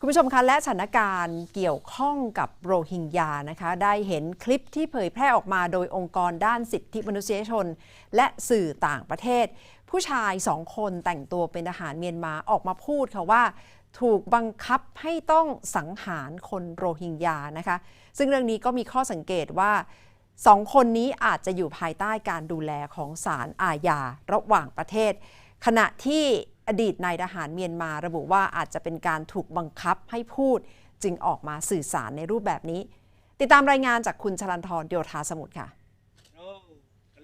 คุณผู้ชมคะและสถานการณ์เกี่ยวข้องกับโรฮิงญานะคะได้เห็นคลิปที่เผยแพร่ออกมาโดยองค์กรด้านสิทธิมนุษยชน และสื่อต่างประเทศ ผู้ชายสองคนแต่งตัวเป็นทหารเมียนมาออกมาพูดค่ะว่า ถูกบังคับให้ต้องสังหารคนโรฮิงญานะคะ ซึ่งเรื่องนี้ก็มีข้อสังเกตว่าสองคนนี้อาจจะอยู่ภายใต้การดูแลของศาลอาญาระหว่างประเทศ ขณะที่ อดีตนายทหารเมียนมาระบุว่าอาจจะเป็นการถูกบังคับให้พูด จึงออกมาสื่อสารในรูปแบบนี้ ติดตามรายงานจากคุณชลันทรเดียธาสมุทรค่ะ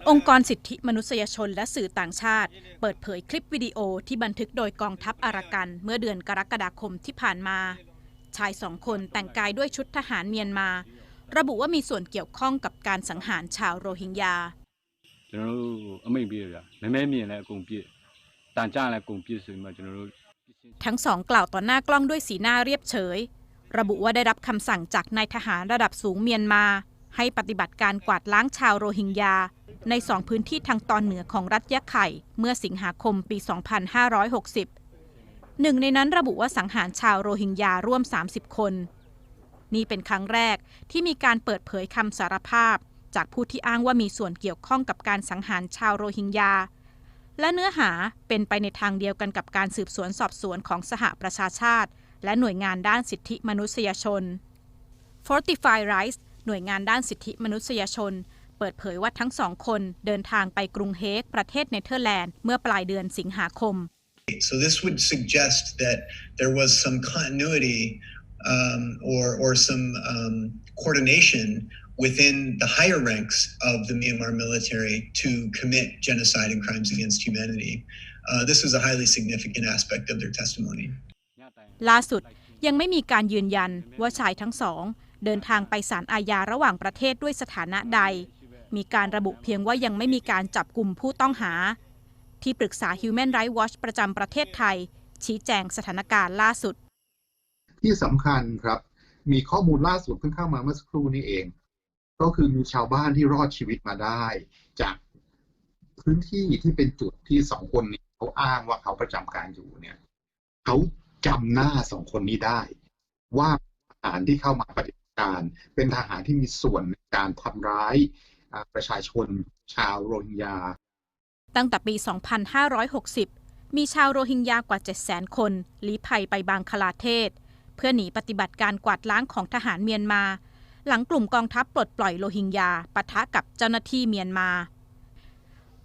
องค์กรสิทธิมนุษยชนและสื่อต่างชาติ เปิดเผยคลิปวิดีโอที่บันทึกโดยกองทัพอารักัน เมื่อเดือนกรกฎาคมที่ผ่านมา ชายสองคนแต่งกายด้วยชุดทหารเมียนมา ระบุว่ามีส่วนเกี่ยวข้องกับการสังหารชาวโรฮิงญาเราန်တော်တို့အမိန့်ပေးရတာမဲမဲ တန်ကြလည်းကုန်ပြည့်စုံမှာကျွန်ทั้งสองกล่าวต่อหน้ากล้องด้วยสีหน้าเรียบเฉย ระบุว่าได้รับคำสั่งจากนายทหารระดับสูงเมียนมา ให้ปฏิบัติการกวาดล้างชาวโรฮิงญา ในสองพื้นที่ทางตอนเหนือของรัฐยะไข่ เมื่อสิงหาคมปี 2560 หนึ่งในนั้นระบุว่าสังหารชาวโรฮิงญาร่วม 30 คน นี่เป็นครั้งแรกที่มีการเปิดเผยคำสารภาพ จากผู้ที่อ้างว่ามีส่วนเกี่ยวข้องกับการสังหารชาวโรฮิงญา และเนื้อหาเป็นไปในทางเดียวกันกับการสืบสวนสอบสวนของสหประชาชาติ และหน่วยงานด้านสิทธิมนุษยชน Fortify Rights หน่วยงานด้านสิทธิมนุษยชน เปิดเผยว่าทั้งสองคนเดินทางไปกรุงเฮกประเทศเนเธอร์แลนด์เมื่อปลายเดือนสิงหาคม So this would suggest that there was some continuity um, or or some um, coordination within the higher ranks of the Myanmar military to commit genocide and crimes against humanity. Uh, this was a highly significant aspect of their testimony. ล่าสุดยังไม่มีการยืนยันว่าชายทั้งสอง เดินทางไปศาลอาญาระหว่างประเทศด้วยสถานะใด มีการระบุเพียงว่ายังไม่มีการจับกลุ่มผู้ต้องหา ที่ปรึกษา Human Rights Watch ประจำประเทศไทย ชี้แจงสถานการณ์ล่าสุด ที่สำคัญครับ มีข้อมูลล่าสุดเพิ่งเข้ามาเมื่อสักครู่นี้เอง ก็คือมีชาวบ้านที่รอดชีวิตมาได้ จากพื้นที่ที่เป็นจุดที่สองคนนี้เขาอ้างว่าเขาประจำการอยู่เนี่ยเขาจำหน้าสองคนนี้ได้ ว่าทหารที่เข้ามาปฏิบัติการ เป็นทหารที่มีส่วนในการทำร้ายประชาชนชาวโรฮิงญา ตั้งแต่ปี 2560 มีชาวโรฮิงญากว่า 700,000 คนลี้ภัยไปบางคลาเทศ เพื่อหนีปฏิบัติการกวาดล้างของทหารเมียนมา หลังกลุ่มกองทัพปลดปล่อยโรฮิงญาปะทะกับเจ้าหน้าที่เมียนมา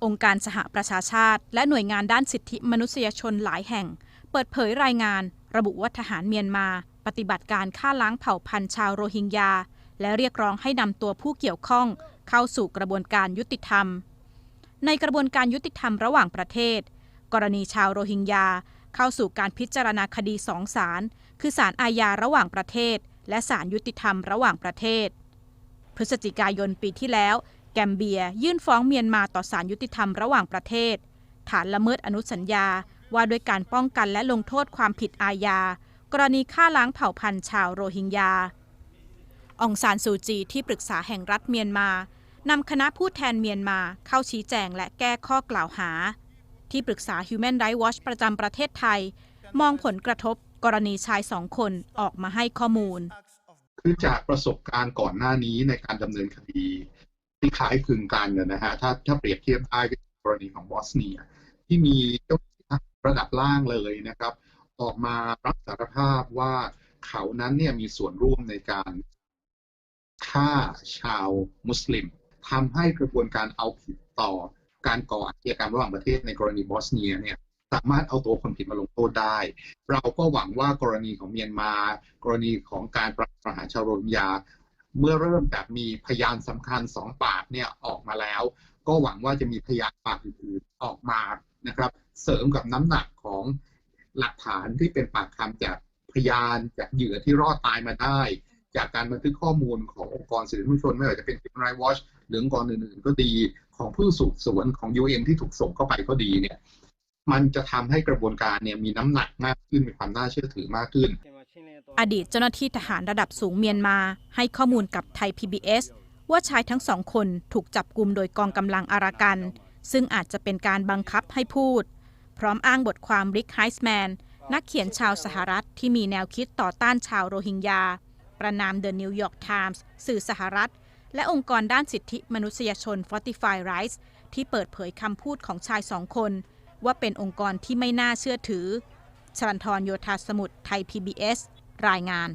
องค์การสหประชาชาติ และหน่วยงานด้านสิทธิมนุษยชนหลายแห่ง เปิดเผยรายงาน ระบุว่าทหารเมียนมา ปฏิบัติการฆ่าล้างเผ่าพันธุ์ชาวโรฮิงญา และเรียกร้องให้นำตัวผู้เกี่ยวข้อง เข้าสู่กระบวนการยุติธรรม ในกระบวนการยุติธรรมระหว่างประเทศ กรณีชาวโรฮิงญาเข้าสู่การพิจารณาคดีสองศาลคือศาลอาญาระหว่างประเทศ และศาลยุติธรรมระหว่างประเทศ พฤศจิกายนปีที่แล้ว แกมเบียยื่นฟ้องเมียนมาต่อศาลยุติธรรมระหว่างประเทศ ฐานละเมิดอนุสัญญาว่าด้วยการป้องกันและลงโทษความผิดอาญากรณีฆ่าล้างเผ่าพันธุ์ชาวโรฮิงญา องซานซูจีที่ปรึกษาแห่งรัฐเมียนมานำคณะผู้แทนเมียนมาเข้าชี้แจงและแก้ข้อกล่าวหา ที่ปรึกษา Human Rights Watch ประจำประเทศไทย มองผลกระทบ กรณีชายสองคนออกมาให้ข้อมูล คือจากประสบการณ์ก่อนหน้านี้ในการดำเนินคดีที่คล้ายคลึงกันนะฮะถ้าถ้าเปรียบเทียบได้กับกรณีของบอสเนีย ที่มีเจ้าระดับล่างเลยนะครับ ออกมารับสารภาพว่าเขานั้นเนี่ยมีส่วนร่วมในการฆ่าชาวมุสลิมทำให้กระบวนการเอาผิดต่อการก่ออาชญากรรมระหว่างประเทศในกรณีบอสเนียเนี่ย สามารถเอาตัวคนผิดมาลงโทษได้ เราก็หวังว่ากรณีของเมียนมา กรณีของการประหารชาวโรฮิงญาเมื่อเริ่มแบบมีพยานสำคัญสองปากเนี่ยออกมาแล้ว ก็หวังว่าจะมีพยานปากอื่นๆออกมานะครับ เสริมกับน้ำหนักของหลักฐานที่เป็นปากคำจากพยานจากเหยื่อที่รอดตายมาได้ จากการบันทึกข้อมูลขององค์กรสิทธิมนุษยชนไม่ว่าจะเป็น Human Rights Watch หรือองค์กรอื่นๆ ก็ดีของผู้สืบสวนของ UN ที่ถูกส่งเข้าไปก็ดีเนี่ย มันจะทำให้กระบวนการเนี่ยมีน้ำหนักมากขึ้นมีความน่าเชื่อถือมากขึ้น อดีตเจ้าหน้าที่ทหารระดับสูงเมียนมาให้ข้อมูลกับไทย PBS ว่าชายทั้งสองคนถูกจับกลุ่มโดยกองกำลังอารากัน ซึ่งอาจจะเป็นการบังคับให้พูด พร้อมอ้างบทความริกไฮส์แมนนักเขียนชาวสหรัฐที่มีแนวคิดต่อต้านชาวโรฮิงญา ประนามเดอะนิวยอร์กไทมส์สื่อสหรัฐ และองค์กรด้านสิทธิมนุษยชน Fortify Rights ที่เปิดเผยคำพูดของชายสองคน ว่าเป็นองค์กรที่ไม่น่าเชื่อถือชลันทรโยธาสมุทรไทย PBS รายงาน